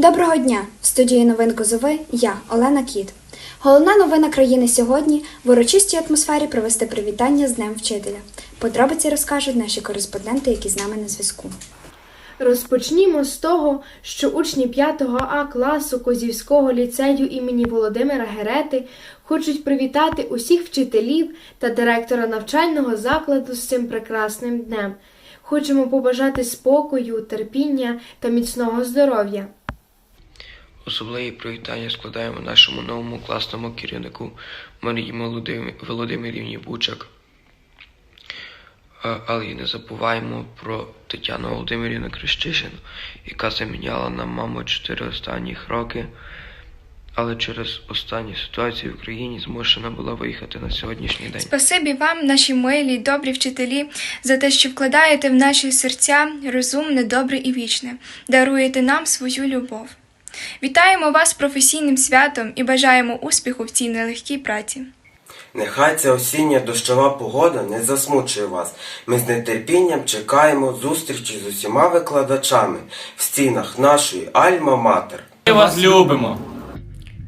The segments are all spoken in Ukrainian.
Доброго дня! В студії новин Козови я, Олена Кіт. Головна новина країни сьогодні в урочистій атмосфері провести привітання з Днем Вчителя. Подробиці розкажуть наші кореспонденти, які з нами на зв'язку. Розпочнімо з того, що учні 5 А класу Козівського ліцею імені Володимира Герети хочуть привітати усіх вчителів та директора навчального закладу з цим прекрасним днем. Хочемо побажати спокою, терпіння та міцного здоров'я. Особливі привітання складаємо нашому новому класному керівнику Марії Володим- Володимирівні Бучак. Але й не забуваємо про Тетяну Володимирівну Крещишину, яка заміняла нам маму чотири останніх роки, але через останні ситуації в Україні змушена була виїхати на сьогоднішній день. Спасибі вам, наші милі добрі вчителі, за те, що вкладаєте в наші серця розумне, добре і вічне, даруєте нам свою любов. Вітаємо вас з професійним святом і бажаємо успіху в цій нелегкій праці. Нехай ця осіння дощова погода не засмучує вас. Ми з нетерпінням чекаємо зустрічі з усіма викладачами в стінах нашої Альма-Матер. Ми вас любимо.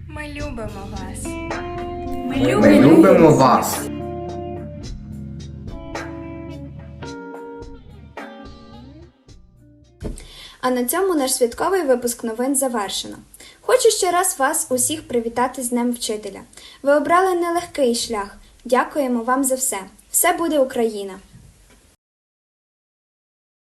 Ми любимо вас. Ми любимо вас. А на цьому наш святковий випуск новин завершено. Хочу ще раз вас усіх привітати з Днем Вчителя. Ви обрали нелегкий шлях. Дякуємо вам за все. Все буде Україна!